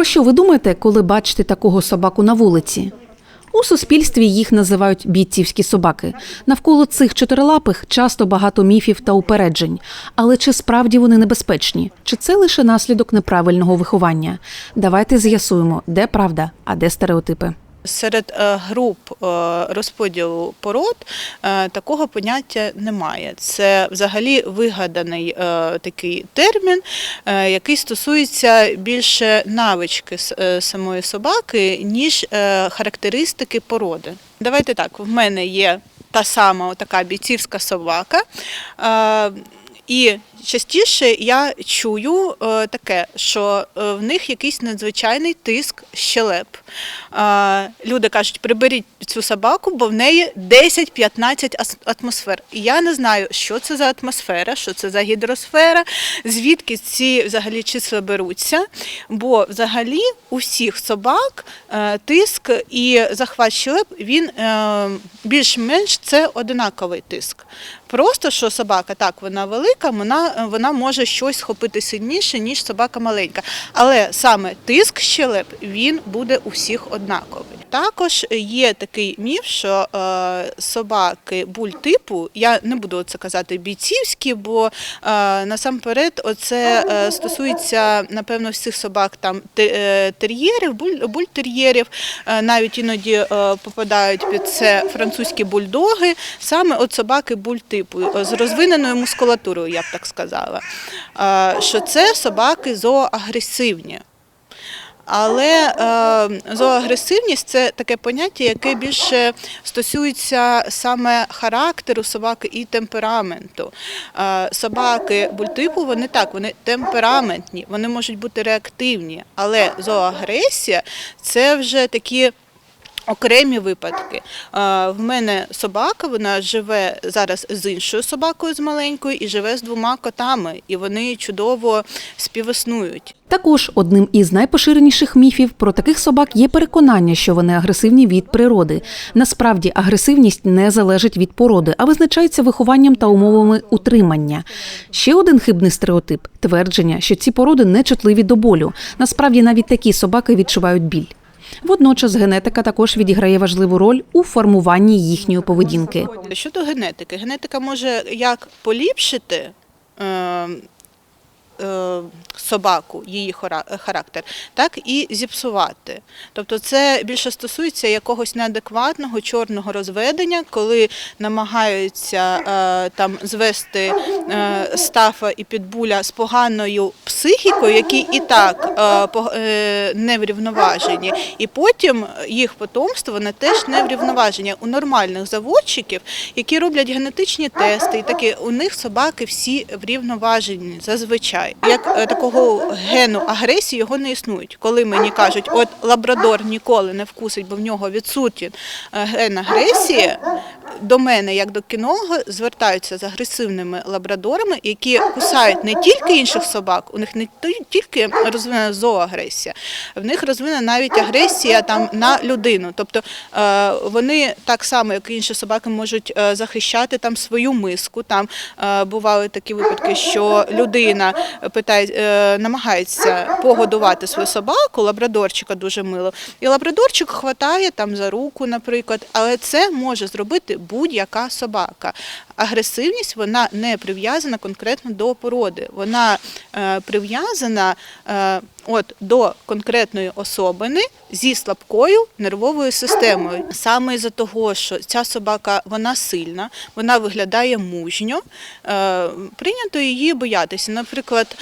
Про що ви думаєте, коли бачите такого собаку на вулиці? У суспільстві їх називають бійцівські собаки. Навколо цих чотирилапих часто багато міфів та упереджень. Але чи справді вони небезпечні? Чи це лише наслідок неправильного виховання? Давайте з'ясуємо, де правда, а де стереотипи. Серед е, груп е, розподілу пород е, такого поняття немає. Це взагалі вигаданий такий термін, який стосується більше навички самої собаки, ніж характеристики породи. Давайте так, в мене є та сама така бійцівська собака. І частіше я чую е, таке, що е, в них якийсь надзвичайний тиск щелеп. Е, люди кажуть, приберіть цю собаку, бо в неї 10-15 атмосфер. І я не знаю, що це за атмосфера, що це за гідросфера, звідки ці взагалі числа беруться. Бо взагалі у всіх собак тиск і захват щелеп він більш-менш це одинаковий тиск. Просто що собака так, вона велика, вона, вона може щось схопити сильніше, ніж собака маленька. Але саме тиск щелеп він буде у всіх однаковий. Також є такий міф, що е, собаки буль-типу, я не буду це казати бійцівські, бо е, насамперед оце е, стосується напевно всіх собак там тер'єрів, буль- бультер'єрів, навіть іноді попадають під це французькі бульдоги, саме от собаки буль-типу з розвиненою мускулатурою, я б так сказала. Що це собаки зооагресивні. Але е, зооагресивність це таке поняття, яке більше стосується саме характеру собаки і темпераменту. Е, собаки бультипу вони так, вони темпераментні, вони можуть бути реактивні, але зооагресія це вже такі. Окремі випадки. В мене собака, вона живе зараз з іншою собакою, з маленькою, і живе з двома котами, і вони чудово співіснують. Також одним із найпоширеніших міфів про таких собак є переконання, що вони агресивні від природи. Насправді агресивність не залежить від породи, а визначається вихованням та умовами утримання. Ще один хибний стереотип твердження, що ці породи не чутливі до болю. Насправді навіть такі собаки відчувають біль. Водночас генетика також відіграє важливу роль у формуванні їхньої поведінки. Щодо генетики, генетика може як поліпшити. Собаку, її характер, так і зіпсувати. Тобто це більше стосується якогось неадекватного чорного розведення, коли намагаються е, там звести е, стафа і підбуля з поганою психікою, які і так е, е, не врівноважені, і потім їх потомство вони теж не врівноважені. У нормальних заводчиків, які роблять генетичні тести, і такі у них собаки всі врівноважені зазвичай. Як е, такого гену агресії його не існують. Коли мені кажуть, от лабрадор ніколи не вкусить, бо в нього відсутній е, ген агресії, до мене, як до кінолога, звертаються з агресивними лабрадорами, які кусають не тільки інших собак, у них не ті- тільки розвинена зооагресія, в них розвинена навіть агресія там на людину. Тобто е, вони так само, як і інші собаки, можуть е, захищати там свою миску. Там е, бували такі випадки, що людина питає, намагається погодувати свою собаку, лабрадорчика дуже мило, і лабрадорчик хватає там за руку, наприклад, але це може зробити будь-яка собака. Агресивність вона не прив'язана конкретно до породи, вона е, прив'язана е, от до конкретної особини зі слабкою нервовою системою. Саме із-за того, що ця собака вона сильна, вона виглядає мужньо, е, прийнято її боятися. Наприклад,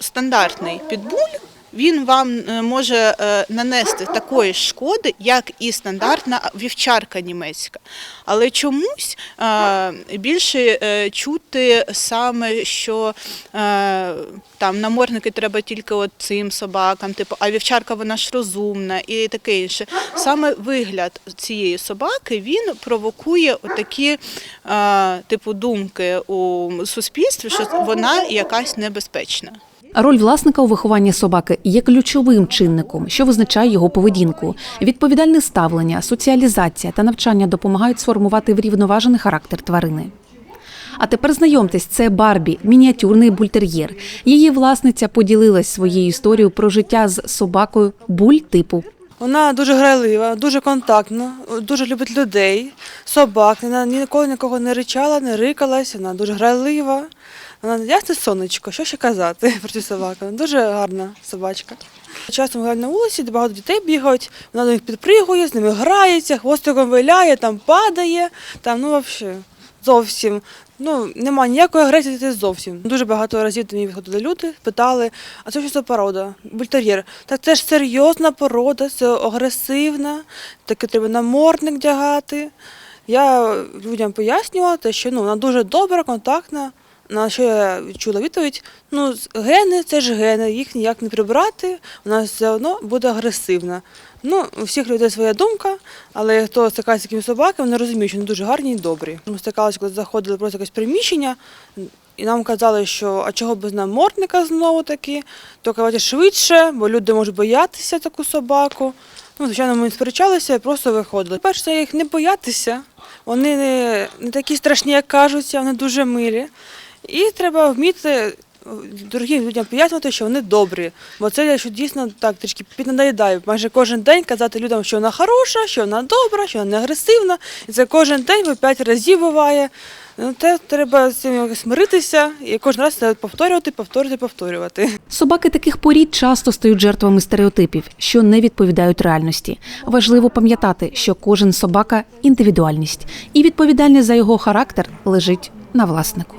стандартний підбуль. Він вам е, може е, нанести такої шкоди, як і стандартна вівчарка німецька. Але чомусь е, більше чути саме, що там намордники треба тільки цим собакам, типу, а вівчарка вона ж розумна і таке інше. Саме вигляд цієї собаки він провокує такі типу думки у суспільстві, що вона якась небезпечна. Роль власника у вихованні собаки є ключовим чинником, що визначає його поведінку. Відповідальне ставлення, соціалізація та навчання допомагають сформувати врівноважений характер тварини. А тепер знайомтесь, це Барбі, мініатюрний бультер'єр. Її власниця поділилась своєю історією про життя з собакою буль типу. Вона дуже грайлива, дуже контактна, дуже любить людей, собак. Вона ніколи нікого не ричала, не рикалась, вона дуже грайлива. Вона ясне сонечко, що ще казати про цю собаку. Вона дуже гарна собачка. Часто ми на вулиці, де багато дітей бігають, вона до них підпригує, з ними грається, хвостиком виляє, там падає, там, ну взагалі, зовсім. Ну, немає ніякої агресії дітей зовсім. Дуже багато разів до мене виходили люди, питали, а це що за порода? Бультер'єр. Так це ж серйозна порода, це агресивна, таке треба намордник вдягати. Я людям пояснювала, що ну, вона дуже добра, контактна. На що я чула відповідь: ну, гени це ж гени, їх ніяк не прибрати, вона все одно буде агресивна. Ну, у всіх людей своя думка, але хто стикається з такими собаками, вони розуміють, що вони дуже гарні і добрі. Ми стикалися, коли заходили просто якесь приміщення, і нам казали, що а чого без намордника знову таки, то казати швидше, бо люди можуть боятися таку собаку. Ну, звичайно, ми сперечалися і просто виходили. Перше, їх не боятися, вони не, не такі страшні, як кажуться, вони дуже милі. І треба вміти е, другим людям пояснювати, що вони добрі. Бо це я що дійсно так трішки піднадоїдаю. Майже кожен день казати людям, що вона хороша, що вона добра, що вона не агресивна. І це кожен день по п'ять разів буває. Ну, те треба з цим смиритися і кожен раз це повторювати, повторювати, повторювати. Собаки таких порід часто стають жертвами стереотипів, що не відповідають реальності. Важливо пам'ятати, що кожен собака індивідуальність, і відповідальність за його характер лежить на власнику.